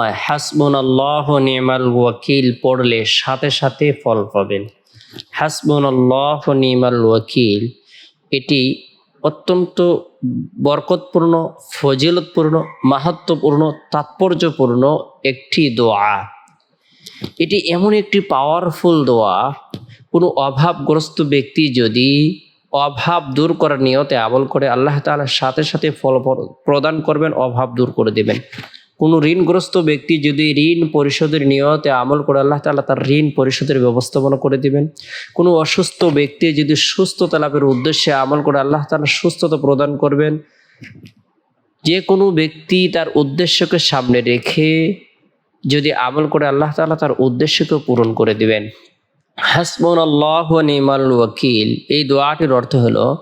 হাসবুন আল্লাহ নিমাল ওয়াকিল পড়লে সাথে সাথে ফল পাবেন। হাসবুন আল্লাহ নিমাল ওয়াকিল, এটি অত্যন্ত বরকতপূর্ণ, ফজিলতপূর্ণ মাহাত্মপূর্ণ তাৎপর্যপূর্ণ একটি দোয়া। এটি এমন একটি পাওয়ারফুল দোয়া, কোনো অভাবগ্রস্ত ব্যক্তি যদি অভাব দূর করার নিয়তে আমল করে, আল্লাহ তাআলার সাথে সাথে ফল প্র- প্রদান করবেন, অভাব দূর করে দেবেন। কোনো ঋণগ্রস্ত ব্যক্তি যদি ঋণ পরিশোধের নিয়তে আমল করে, আল্লাহ তাআলা তার ঋণ পরিশোধের ব্যবস্থাপনা করে দিবেন। কোনো অসুস্থ ব্যক্তি যদি সুস্থতা লাভের উদ্দেশ্যে আমল করে, আল্লাহ তাআলা সুস্থতা প্রদান করবেন। যে কোনো ব্যক্তি তার উদ্দেশ্যকে সামনে রেখে যদি আমল করে, আল্লাহ তাআলা তার উদ্দেশ্যকে পূরণ করে দিবেন। হাসবুন আল্লাহ নিমাল ওয়াকিল। এই দোয়াটির অর্থ হলো,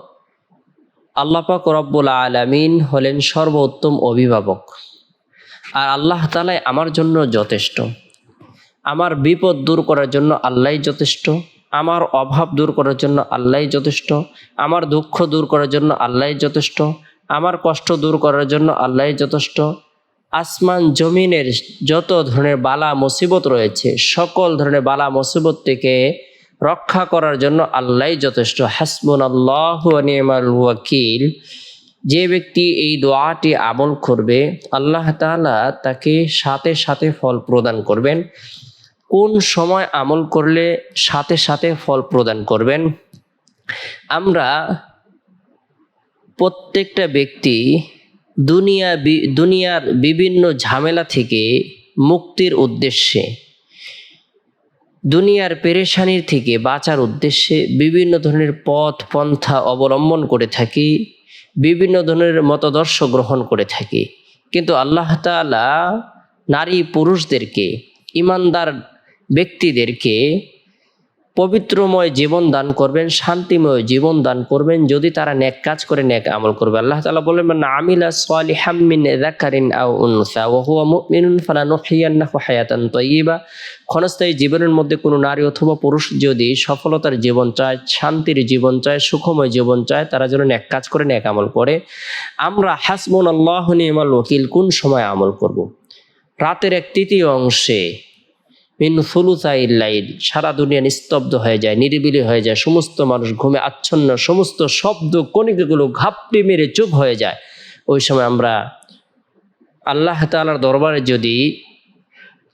আল্লাহ পাক রব্বুল আলামিন হলেন সর্বোত্তম অভিভাবক। আর আল্লাহ তালাই আমার জন্য যথেষ্ট। আমার বিপদ দূর করার জন্য আল্লাহই যথেষ্ট। আমার অভাব দূর করার জন্য আল্লাহই যথেষ্ট। আমার দুঃখ দূর করার জন্য আল্লাহই যথেষ্ট। আমার কষ্ট দূর করার জন্য আল্লাহই যথেষ্ট। আসমান জমিনের যত ধরনের বালা, মুসিবত রয়েছে, সকল ধরনের বালা, মুসিবত থেকে রক্ষা করার জন্য আল্লাহই যথেষ্ট। হাসবুন আল্লাহ নিয়মাল ওয়াকিল। যে ব্যক্তি এই দোয়াটি আমল করবে, আল্লাহ তাআলা তাকে সাথে সাথে ফল প্রদান করবেন। কোন সময় আমল করলে সাথে সাথে ফল প্রদান করবেন? আমরা প্রত্যেকটা ব্যক্তি দুনিয়া দুনিয়ার বিভিন্ন ঝামেলা থেকে মুক্তির উদ্দেশ্যে, দুনিয়ার পেরেশানির থেকে বাঁচার উদ্দেশ্যে বিভিন্ন ধরনের পথ, পন্থা অবলম্বন করে থাকি। বিভিন্ন ধরনের মতাদর্শ গ্রহণ করে থাকি। কিন্তু আল্লাহ তালা নারী পুরুষদেরকে ইমানদার ব্যক্তিদেরকে পবিত্রময় জীবন দান করবেন, শান্তিময় জীবন দান করবেন, যদি তারা ন্যাক কাজ করে ন্যাক আমল করবে আল্লাহ তালা বলেন মান আমিলা সালিহাম মিন যাকারিন আও উনসা হুয়া হায়াতান ক্ষণস্থায়ী জীবনের মধ্যে কোনো নারী অথবা পুরুষ যদি সফলতার জীবন চায়, শান্তির জীবন চায়, সুখময় জীবন চায়, তারা যেন নেক কাজ করে, নেক আমল করে, আমরা হাসবুন আল্লাহ নিমাল ওকিল কোন সময় আমল করব। রাতের এক তৃতীয় অংশে মিন ফুলুসাইল লাইল সারা দুনিয়া নিস্তব্ধ হয়ে যায়, নিরিবিলি হয়ে যায়, সমস্ত মানুষ ঘুমে আচ্ছন্ন, সমস্ত শব্দ কণিকাগুলো ঘাপটি মেরে চুপ হয়ে যায়। ওই সময় আমরা আল্লাহ তাআলার দরবারে যদি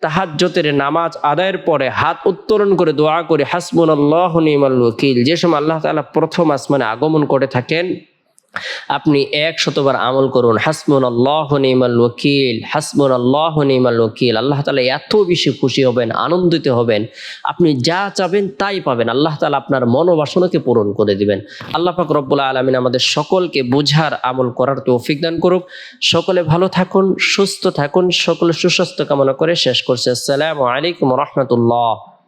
তাহাজ্জতের নামাজ আদায়ের পরে হাত উত্তোলন করে দোয়া করে হাসবুন আল্লাহ নিমাল ওকিল যে সময় আল্লাহ তাআলা প্রথম আসমানে আগমন করে থাকেন আপনি এক শতবার আমল করুন। হাসমুন আল্লাহ নিমাল ওকিল হাসমুন আল্লাহ নিমাল ওকিল আল্লাহ তালা এত বেশি খুশি হবেন, আনন্দিত হবেন। আপনি যা চাবেন তাই পাবেন। আল্লাহ তালা আপনার মনোবাসনাকে পূরণ করে দিবেন। আল্লাহ পাক রব্বুল আলমিন আমাদের সকলকে বুঝার, আমল করার তৌফিক দান করুক। সকলে ভালো থাকুন, সুস্থ থাকুন। সকলে সুস্বাস্থ্য কামনা করে শেষ করছে। আসসালামু আলাইকুম রহমতুল্লাহ।